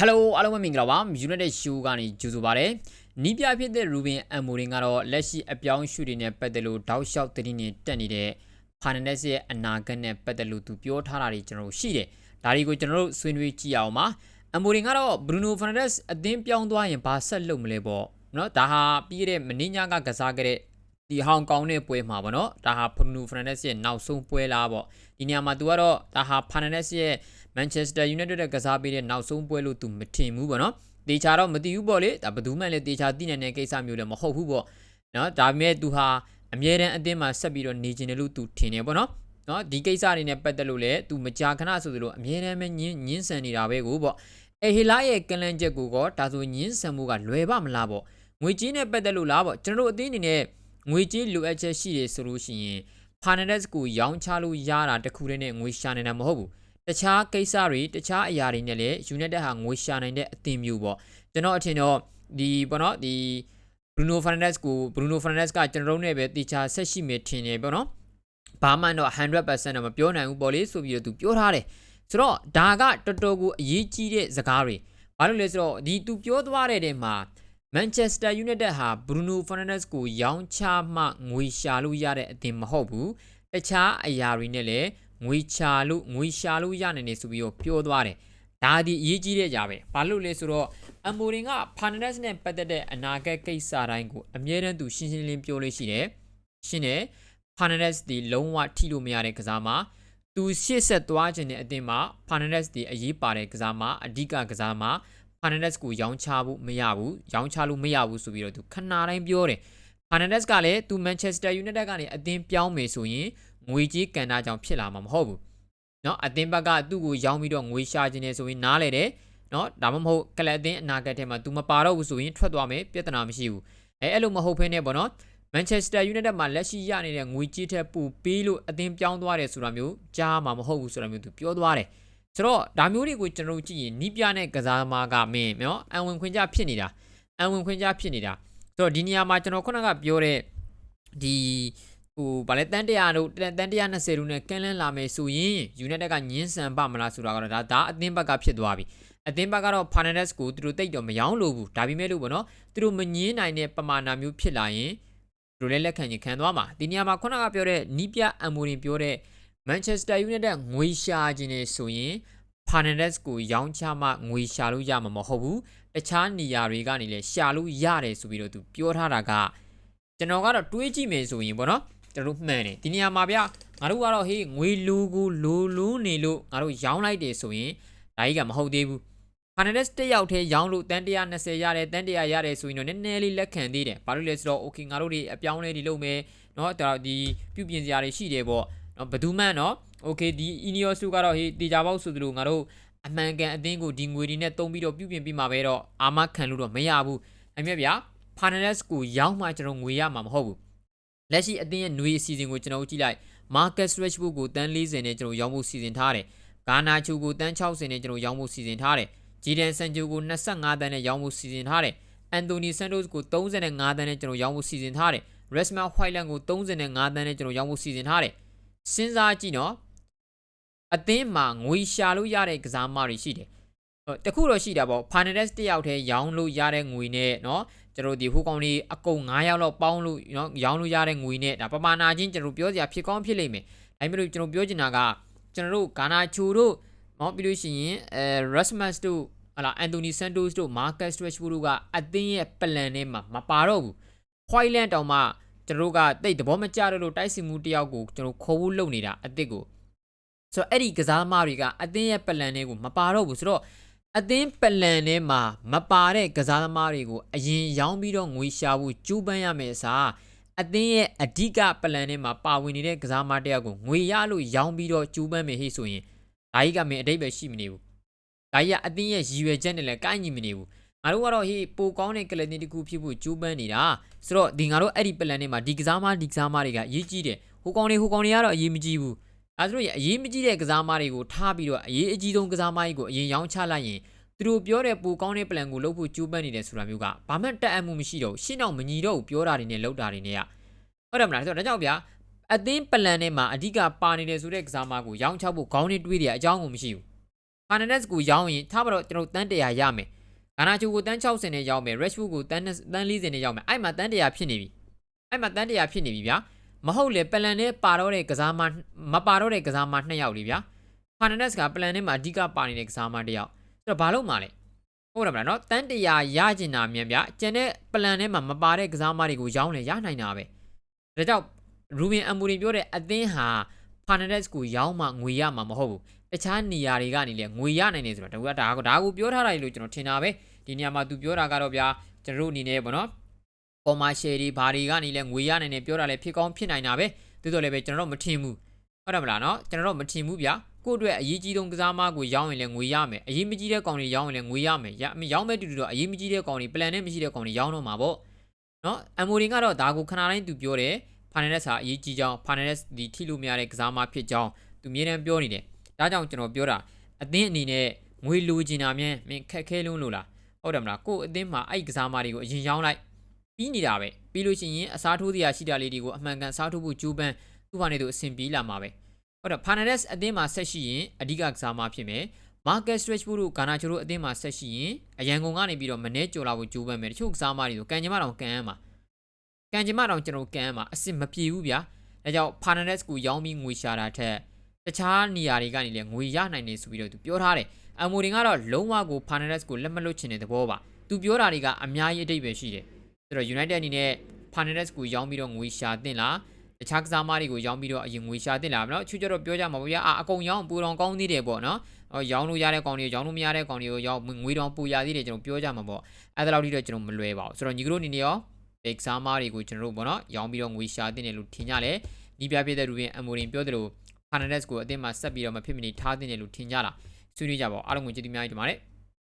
Hello အားလုံးပဲမင်္ဂလာပါ United Show ကနေကြိုဆိုပါရစေ။နီးပြဖြစ်တဲ့ Ruben Amorim ကတော့လက်ရှိအပြောင်းအရွှေ့တွေနဲ့ပတ်သက်လို့တောက်လျှောက်သတင်းတွေတက်နေတဲ့ Fernandes ရဲ့အနာဂတ်နဲ့ပတ်သက်လို့သူပြောထားတာတွေကျွန်တော်တို့ရှိတယ်။ဒါတွေကိုကျွန်တော်တို့ဆွေးနွေးကြည့်အောင်ပါ။ Amorim ကတော့ Bruno Fernandes အသင်းပြောင်းသွားရင်ဘာဆက်လုပ်မလဲပေါ့။နော်ဒါဟာပြီးခဲ့တဲ့မင်းညာကကစားခဲ့တဲ့ ဒီဟောင်ကောင်နဲ့ပွဲမှာပေါ့နော်ဒါဟာ Bruno Fernandes ရဲ့နောက်ဆုံးပွဲလားပေါ့ဒီနေရာမှာ तू ကတော့ဒါဟာ Fernandes ရဲ့ Manchester United ရဲ့ကစားပေးတဲ့နောက်ဆုံးပွဲလို့ तू မထင်ဘူးပေါ့နော်တေချာတော့မသိဘူးပေါ့လေဒါဘယ်သူမှလည်းတေချာသိနိုင်တဲ့ကိစ္စမျိုးလည်းမဟုတ်ဘူးပေါ့နော်ဒါပေမဲ့ तू ဟာအမြဲတမ်းအသင်းမှာဆက်ပြီးတော့နေကျင်တယ်လို့ तू ထင်တယ်ပေါ့နော်နော်ဒီကိစ္စတွေနဲ့ပတ်သက်လို့လည်း तू မကြာခဏဆိုသလိုအမြဲတမ်းပဲညင်းညင်းဆန်နေတာပဲကိုပေါ့အဲဟီလာရဲ့ကလန်ချက်ကိုတော့ဒါဆိုညင်းဆန်မှုကလွယ်ပါမလားပေါ့ငွေကြီးနဲ့ပတ်သက်လို့လားပေါ့ကျွန်တော်တို့အသင်းအနေနဲ့ ငွေကြေးလိုအပ်ချက်ရှိတယ်ဆိုလို့ရှိရင်ဖာနဒက်စ်ကိုရောင်းချလို့ရတာတခုတည်းနဲ့ငွေရှာနေတာမဟုတ်ဘူးတခြားကိစ္စတွေတခြားအရာတွေနဲ့လည်း United ဟာငွေရှာနိုင်တဲ့အသင်းမျိုးပေါ့ကျွန်တော်အထင်တော့ဒီပေါ့နော်ဒီ Bruno Fernandes ကို Bruno Fernandes ကကျွန်တော်တို့နဲ့ပဲတေချာဆက်ရှိမယ်ထင်တယ်ပေါ့နော်ဘာမှတော့100%တော့မပြောနိုင်ဘူးပေါ့လေဆိုပြီးတော့သူပြောထားတယ်ဆိုတော့ဒါကတော်တော်ကိုအရေးကြီးတဲ့စကားတွေဘာလို့လဲဆိုတော့ဒီသူပြောသွားတဲ့တဲမှာ Manchester United ဟာ Bruno Fernandes ကိုရောင်းချမှငွေရှာလို့ရတဲ့အသင်းမဟုတ်ဘူးတခြားအရာတွေနဲ့လည်းငွေချလို့ငွေရှာလို့ရနိုင်နေဆိုပြီးတော့ပြောသွားတယ်ဒါဒီအရေးကြီးတဲ့အရာပဲဘာလို့လဲဆိုတော့အမိုရင်က Fernandes နဲ့ပတ်သက်တဲ့အနာဂတ်ကိစ္စတိုင်းကိုအမြဲတမ်းသူရှင်းရှင်းလင်းပြောလို့ရှိတယ်ရှင်းတယ် Fernandes ဒီလုံးဝထိလို့မရတဲ့ကစားမှာသူရှေ့ဆက်သွားခြင်းတဲ့အသင်းမှာ Fernandes ဒီအရေးပါတဲ့ကစားမှာအဓိကကစားမှာ Fernandes ကိုရောင်းချဖို့မရဘူးရောင်းချလို့မရဘူးဆိုပြီးတော့သူခဏတိုင်းပြောတယ် Fernandes ကလည်းသူ Manchester United ကနေအသင်းပြောင်းမယ်ဆိုရင်ငွေကြေးကန်တာကြောင့်ဖြစ်လာမှာမဟုတ်ဘူးเนาะအသင်းဘက်ကသူ့ကိုရောင်းပြီးတော့ငွေရှာခြင်းနေဆိုရင်နားလေတယ်เนาะဒါမှမဟုတ်ကလပ်အသင်းအနာဂတ်ထဲမှာ तू မပါတော့ဘူးဆိုရင်ထွက်သွားမယ်ပြဿနာမရှိဘူးအဲအဲ့လိုမဟုတ်ဖ ೇನೆ ပေါ့နော် Manchester United မှာလက်ရှိရနေတဲ့ငွေကြေးထက်ပိုပေးလို့အသင်းပြောင်းသွားတယ်ဆိုတာမျိုးကြားမှာမဟုတ်ဘူးဆိုတာမျိုးသူပြောသွားတယ် ဆိုတော့ဒါမျိုးတွေကိုကျွန်တော်တို့ကြည့်ရင်နီးပြနဲ့ကစားသမားကမင်းနော်အံဝင်ခွင့်ကြဖြစ်နေတာအံဝင်ခွင့်ကြဖြစ်နေတာဆိုတော့ဒီနေရာမှာကျွန်တော်ခုနကပြောတဲ့ဒီဟိုဗာလဲတန်တရာတို့တန်120တို့နဲ့ကန်းလန်းလာမယ်ဆိုရင် United ကညင်းဆန်ပါမလားဆိုတာကတော့ဒါဒါအသင်းဘက်ကဖြစ်သွားပြီအသင်းဘက်ကတော့ Fernandes ကိုသူတို့တိတ်တော့မယောင်းလို့ဘူးဒါပေမဲ့လို့ပေါ့နော်သူတို့မငင်းနိုင်တဲ့ပမာဏမျိုးဖြစ်လာရင်သူတို့လည်းလက်ခံရင်ခံသွားမှာဒီနေရာမှာခုနကပြောတဲ့နီးပြအမ်မိုရင်ပြောတဲ့ Manchester United ငွေရှာခြင်းနေဆိုရင် Fernandes ကိုရောင်းချမှငွေရှာလို့ရမှာမဟုတ်ဘူးတခြားနေရာတွေကနေလည်းရှာလို့ရတယ်ဆိုပြီးတော့သူပြောထားတာကကျွန်တော်ကတော့တွေးကြည့်မယ်ဆိုရင်ပေါ့နော်ကျွန်တော်တို့မှန်တယ်ဒီနေရာမှာဗျငါတို့ကတော့ဟေးငွေလူကိုလိုလိုနေလို့ငါတို့ရောင်းလိုက်တယ်ဆိုရင်ဒါကြီးကမဟုတ်သေးဘူး Fernandes တက်ရောက်ထဲရောင်းလို့တန်120ရတယ်တန်100ရတယ်ဆိုရင်တော့နည်းနည်းလေးလက်ခံသေးတယ်ဘာလို့လဲဆိုတော့ okay ငါတို့တွေအပြောင်းလဲတွေလုပ်မယ်เนาะဒါဒီပြုပြင်စရာတွေရှိတယ်ပေါ့ เนาะဘယ်သူမှန်เนาะ okay ဒီ Ineos ကတော့ဟေးတေချာပေါက်ဆိုသလိုငါတို့အမှန်ကန်အသင်းကိုဒီငွေတွေနဲ့တုံးပြီးတော့ပြုပြင်ပြီးမှာပဲတော့အာမခံလို့တော့မရဘူးအမြဲဗျာ Fernandes ကိုရောင်းမှကျွန်တော်ငွေရမှာမဟုတ်ဘူးလက်ရှိအသင်းရဲ့ຫນွေအစီအစဉ်ကိုကျွန်တော်ကြည့်လိုက် Marcus Rashford ကိုတန်း40နဲ့ကျွန်တော်ရောင်းဖို့စီစဉ်ထားတယ်ဂါနာချူကိုတန်း60နဲ့ကျွန်တော်ရောင်းဖို့စီစဉ်ထားတယ်ဂျီဒန်ဆန်ဂျိုကို25တန်းနဲ့ရောင်းဖို့စီစဉ်ထားတယ်အန်တိုနီဆန်တိုစ်ကို35တန်းနဲ့ကျွန်တော်ရောင်းဖို့စီစဉ်ထားတယ်ရက်စမန်ဟွိုင်လန်ကို35တန်းနဲ့ကျွန်တော်ရောင်းဖို့စီစဉ်ထားတယ် စဉ်းစားကြည့်နော်အသင်းမှာငွေရှာလို့ရတဲ့ကစားမတွေရှိတယ်တခုတော့ရှိတာပေါ့ Fernandes တယောက်တည်းရောင်းလို့ရတဲ့ငွေနဲ့เนาะကျွန်တော်ဒီဟိုကောင်လေးအကုန်9ရောက်လောက်ပေါင်းလို့เนาะရောင်းလို့ရတဲ့ငွေနဲ့ဒါပမာဏချင်းကျွန်တော်ပြောစရာဖြစ်ကောင်းဖြစ်လိမ့်မယ်ဒါပေမဲ့လို့ကျွန်တော်ပြောချင်တာကကျွန်တော်တို့ဂါနာချူတို့เนาะပြီးလို့ရှိရင်အဲ Rasmus တို့ဟလာအန်တိုနီဆန်တိုစ်တို့မာကတ်စရက်ချ်ဘူးတို့ကအသင်းရဲ့ပလန်ထဲမှာမပါတော့ဘူးခွိုင်လန်တောင်မှ ကျွန်တော်တို့ကတိတ်သဘောမကျတော့လို့တိုက်စီမှုတယောက်ကိုကျွန်တော်ခေါ်ဖို့လုပ်နေတာအစ်စ်ကိုဆိုတော့အဲ့ဒီကစားသမားတွေကအသင်းရဲ့ပလန်တွေကိုမပါတော့ဘူးဆိုတော့အသင်းပလန်ထဲမှာမပါတဲ့ကစားသမားတွေကိုအရင်ရောင်းပြီးတော့ငွေရှာဖို့ကြိုးပမ်းရမယ်အစားအသင်းရဲ့အဓိကပလန်ထဲမှာပါဝင်နေတဲ့ကစားသမားတယောက်ကိုငွေရလို့ရောင်းပြီးတော့ကြိုးပမ်းမယ်ဟိဆိုရင်ဒါကြီးကမင်းအတိတ်ပဲရှိမနေဘူးဒါကြီးကအသင်းရဲ့ရည်ရွယ်ချက်နဲ့လည်းကိုက်ညီမနေဘူး ငါတို့ကတော့ဟေးပိုကောင်းတဲ့ကလပ်တင်တစ်ခုဖြစ်ဖို့ကြိုးပမ်းနေတာဆိုတော့ဒီငါတို့အဲ့ဒီပလန်ထဲမှာဒီကစားမဒီကစားမတွေကအရေးကြီးတယ်ဟိုကောင်တွေဟိုကောင်တွေကတော့အရေးမကြီးဘူးအဲဆိုတော့အရေးမကြီးတဲ့ကစားမတွေကိုထားပြီးတော့အရေးအကြီးဆုံးကစားမကြီးကိုအရင်ရောင်းချလိုက်ရင်သူတို့ပြောတဲ့ပိုကောင်းတဲ့ plan ကိုလုပ်ဖို့ကြိုးပမ်းနေတယ်ဆိုတာမျိုးကဘာမှတက်အပ်မှုမရှိတော့ရှင်းတော့မညီတော့ဘူးပြောတာတွေနဲ့လုပ်တာတွေနဲ့ကဟုတ်တယ်မလားဆိုတော့ဒါကြောင့်ဗျာအသင်း plan ထဲမှာအဓိကပါနေတယ်ဆိုတဲ့ကစားမကိုရောင်းချဖို့ခေါင်းနဲ့တွေးတယ်အကြောင်းကိုမရှိဘူး Fernandez ကိုရောင်းရင်ထားပါတော့ကျွန်တော်တန်း100ရမယ် ဂါနာချူကိုတန်း60နဲ့ရောင်းမယ် Rashford ကိုတန်း20တန်း40နဲ့ရောင်းမယ်အဲ့မှာတန်း100ဖြစ်နေပြီအဲ့မှာတန်း100ဖြစ်နေပြီဗျာမဟုတ်လေပလန်နဲ့ပါတော့တဲ့ကစားမမပါတော့တဲ့ကစားမ2ယောက်လေဗျာ Fernandez ကပလန်နဲ့မှာအဓိကပါနေတဲ့ကစားမတစ်ယောက်ဆိုတော့ဘာလို့မှလဲဟုတ်တယ်မလားနော်တန်း100ရကျင်တာမြန်ဗျာကျန်တဲ့ပလန်ထဲမှာမပါတဲ့ကစားမတွေကိုရောင်းလေရနိုင်တာပဲဒါကြောင့် Ruben Amorim ပြောတဲ့အသင်းဟာ Fernandez ကိုရောင်းမှငွေရမှာမဟုတ်ဘူး တခြားနေရာတွေကနေလေငွေရနိုင်တယ်ဆိုတော့ဒါကဒါကဒါကိုပြောထားတာလို့ကျွန်တော်ထင်တာပဲဒီနေရာမှာသူပြောတာကတော့ဗျာကျွန်တော်တို့အနေနဲ့ပေါ့နော် commercial တွေဘာတွေကနေလဲငွေရနိုင်တယ်ပြောတာလဲဖြစ်ကောင်းဖြစ်နိုင်တာပဲသို့တော်လည်းပဲကျွန်တော်တို့မထင်ဘူးဟုတ်တယ်မလားနော်ကျွန်တော်တို့မထင်ဘူးဗျာကိုယ့်အတွက်အရေးကြီးဆုံးကစားမကိုရောင်းရင်လည်းငွေရမယ်အရေးမကြီးတဲ့ကောင်တွေရောင်းရင်လည်းငွေရမယ်ရရောင်းမဲ့တူတူတော့အရေးမကြီးတဲ့ကောင်တွေ plan နဲ့မရှိတဲ့ကောင်တွေရောင်းတော့မှာပေါ့နော်အမိုရင်ကတော့ဒါကိုခဏတိုင်းသူပြောတယ် Fernandez ဟာအရေးကြီးကြောင်း Fernandez ဒီထိလို့မရတဲ့ကစားမဖြစ်ကြောင်းသူမြေတမ်းပြောနေတယ် ဒါကြောင့်ကျွန်တော်ပြောတာအသင်းအနေနဲ့ငွေလိုချင်တာမြန်မင်းခက်ခဲလုံးလို့လားဟုတ်တယ်မလားကို့အသင်းမှာအဲ့ကစားမတွေကိုအရင်ရောင်းလိုက်ပြီးနေတာပဲပြီးလို့ရှိရင်အစားထိုးစရာရှိတာလေးတွေကိုအမှန်ကန်စားထိုးဖို့ကြိုးပမ်းသူ့ဘာနဲ့သူအဆင်ပြေးလာမှာပဲဟုတ်တယ် Fernandez အသင်းမှာဆက်ရှိရင်အဓိကကစားမဖြစ်မယ် Marcus Rashford တို့ Garnacho တို့အသင်းမှာဆက်ရှိရင်အရန်ကုန်ကနေပြီးတော့မနေ့ကြော်လာဖို့ကြိုးပမ်းမယ်တချို့ကစားမတွေဆိုကန်ကြမတောင်ကန်ရမှာကန်ကြမတောင်ကျွန်တော်ကန်ရမှာအစ်စ်မပြေဘူးဗျာဒါကြောင့် Fernandez ကိုရောင်းပြီးငွေရှာတာထက် တခြားနေရာတွေကနေလည်းငွေရနိုင်တယ်ဆိုပြီးတော့သူပြောထားတယ်အမိုရင်ကတော့လုံးဝကို Fernandez ကိုလက်မလွတ်ချင်တဲ့သဘောပါသူပြောတာတွေကအများကြီးအတိတ်ပဲရှိတယ်ဆိုတော့ United အနေနဲ့ Fernandez ကိုရောင်းပြီးတော့ငွေရှာတင်လားတခြားကစားမတွေကိုရောင်းပြီးတော့အရင်ငွေရှာတင်လာမလို့ချူကျတော့ပြောကြမှာပေါ့ဗျာအာအကုန်ရောင်းပူတော်ကောင်းသေးတယ်ပေါ့နော်အော်ရောင်းလို့ရတဲ့ကောင်တွေရောင်းလို့မရတဲ့ကောင်တွေကိုရောင်းငွေတော်ပူရသေးတယ်ကျွန်တော်ပြောကြမှာပေါ့အဲ့ဒါလောက်ထိတော့ကျွန်တော်မလွယ်ပါဘူးဆိုတော့ညီကတို့အနေနဲ့ရောဘက်စားမတွေကိုကျွန်တော်တို့ပေါ့နော်ရောင်းပြီးတော့ငွေရှာတင်တယ်လို့ထင်ကြတယ်ဒီပြပြတဲ့လူရင်အမိုရင်ပြောတယ်လို့ Fernandez ကိုအသင်းမှာဆက်ပြီးတော့မဖြစ်မနေထားတင်တယ်လို့ထင်ကြတာဆွေးနွေးကြပါဦးအားလုံးကိုကျေးဇူးများကြီးတင်ပါတယ်